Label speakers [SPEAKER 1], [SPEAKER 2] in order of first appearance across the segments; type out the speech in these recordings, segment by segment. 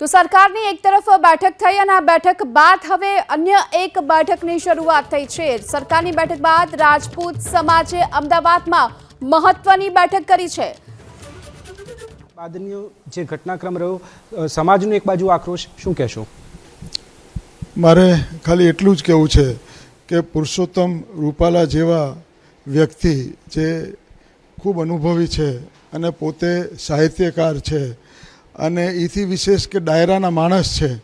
[SPEAKER 1] તો સરકારની એક તરફ બેઠક થઈ અને આ બેઠક બાદ હવે અન્ય એક બેઠકની શરૂઆત થઈ છે. સરકારની બેઠક બાદ રાજપૂત સમાજે અમદાવાદમાં મહત્વની બેઠક કરી છે.
[SPEAKER 2] બાદનો જે ઘટનાક્રમ રહ્યો સમાજનો એક બાજુ આક્રોશ શું કહેશો?
[SPEAKER 3] મારે ખાલી એટલું જ કહેવું છે કે પુરુષોત્તમ રૂપાલા જેવા વ્યક્તિ જે ખૂબ અનુભવી છે અને પોતે સાહિત્યકાર છે અને એથી વિશેષ કે ડાયરાના માણસ છે.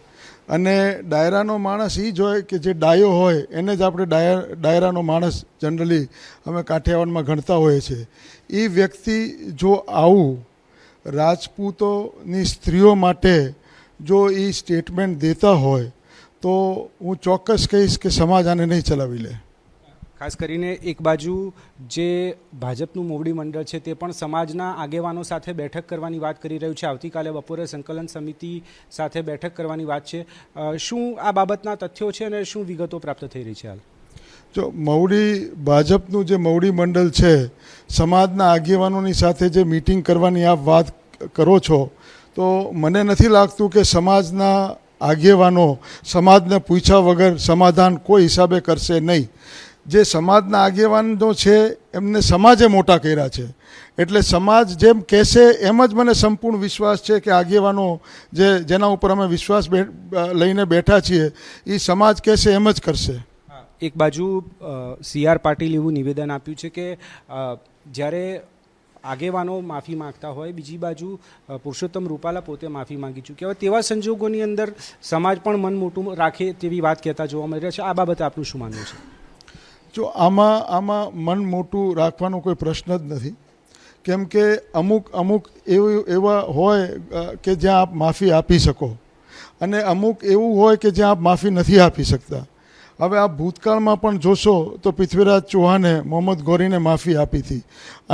[SPEAKER 3] અને ડાયરાનો માણસ એ જ હોય કે જે ડાયો હોય, એને જ આપણે ડાયર ડાયરાનો માણસ જનરલી અમે કાઠિયાવાડમાં ગણતા હોઈએ છીએ. એ વ્યક્તિ જો આવું, રાજપૂતોની સ્ત્રીઓ માટે જો એ સ્ટેટમેન્ટ દેતા હોય, તો હું ચોક્કસ કહીશ કે સમાજ આને નહીં ચલાવી લે.
[SPEAKER 2] ખાસ કરીને એક બાજુ જે ભાજપનું મોવડી મંડળ છે તે પણ સમાજના આગેવાનો સાથે બેઠક કરવાની વાત કરી રહ્યું છે. આવતીકાલે બપોરે સંકલન સમિતિ સાથે બેઠક કરવાની વાત છે. શું આ બાબતના તથ્યો છે અને શું વિગતો પ્રાપ્ત થઈ રહી છે હાલ?
[SPEAKER 3] જો મવડી, ભાજપનું જે મવડી મંડળ છે, સમાજના આગેવાનોની સાથે જે મિટિંગ કરવાની આપ વાત કરો છો, તો મને નથી લાગતું કે સમાજના આગેવાનો સમાજને પૂછ્યા વગર સમાધાન કોઈ હિસાબે કરશે નહીં. જે સમાજના આગેવાનો છે, એમને સમાજે મોટા કર્યા છે. એટલે સમાજ જેમ કહેશે એમ જ મને સંપૂર્ણ વિશ્વાસ છે કે આગેવાનો જે જેના ઉપર અમે વિશ્વાસ લઈને બેઠા છીએ એ સમાજ કહેશે એમ જ કરશે.
[SPEAKER 2] એક બાજુ સી આર પાટીલ એવું નિવેદન આપ્યું છે કે જ્યારે આગેવાનો માફી માંગતા હોય, બીજી બાજુ પુરુષોત્તમ રૂપાલા પોતે માફી માંગી ચૂક્યા હોય, તેવા સંજોગોની અંદર સમાજ પણ મન મોટું રાખે તેવી વાત કહેતા જોવા મળી રહ્યા છે. આ બાબતે આપનું શું માનવું છે?
[SPEAKER 3] જો આમાં આમાં મન મોટું રાખવાનો કોઈ પ્રશ્ન જ નથી. કેમ કે અમુક અમુક એવું, એવા હોય કે જ્યાં આપ માફી આપી શકો. અને અમુક એવું હોય કે જ્યાં આપ માફી નથી આપી શકતા. હવે આપ ભૂતકાળમાં પણ જોશો તો પૃથ્વીરાજ ચૌહાણે મોહમ્મદ ગોરીને માફી આપી હતી.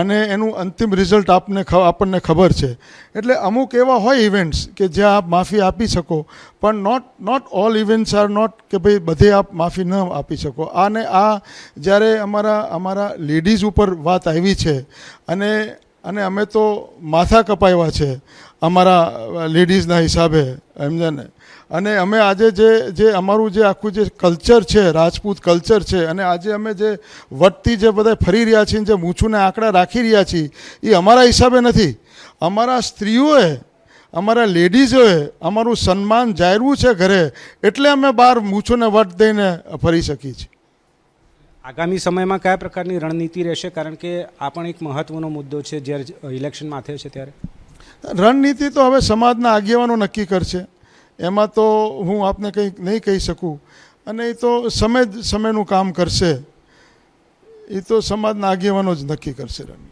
[SPEAKER 3] અને એનું અંતિમ રિઝલ્ટ આપને આપણને ખબર છે. એટલે અમુક એવા હોય ઇવેન્ટ્સ કે જ્યાં આપ માફી આપી શકો, પણ not not all events are not કે ભાઈ બધે આપ માફી ન આપી શકો. આને આ જ્યારે અમારા અમારા લેડીઝ ઉપર વાત આવી છે, અને અને અમે તો માથા કપાવ્યા છે અમારા લેડીઝના હિસાબે સમજે અને અમે આજે જે જે અમારું જે આખું જે કલ્ચર છે રાજપૂત કલ્ચર છે અને આજે અમે જે વટથી જે બધા ફરી રહ્યા છીએ જે મૂછુને આંકડા રાખી રહ્યા છીએ એ અમારા હિસાબે નથી. અમારા સ્ત્રીઓએ અમારા લેડીઝોએ અમારું સન્માન જાળવું છે ઘરે એટલે અમે બહાર મૂછોને વટ દઈને ફરી શકીએ છીએ.
[SPEAKER 2] આગામી સમયમાં કયા પ્રકારની રણનીતિ રહેશે? કારણ કે આ પણ એક મહત્વનો મુદ્દો છે જ્યારે ઇલેક્શન માથે છે ત્યારે.
[SPEAKER 3] રણનીતિ તો હવે સમાજના આગેવાનો નક્કી કરશે. એમાં તો હું આપને કંઈ નહીં કહી શકું. અને એ તો સમય જ સમયનું કામ કરશે. એ તો સમાજના આગેવાનો જ નક્કી કરશે રણનીતિ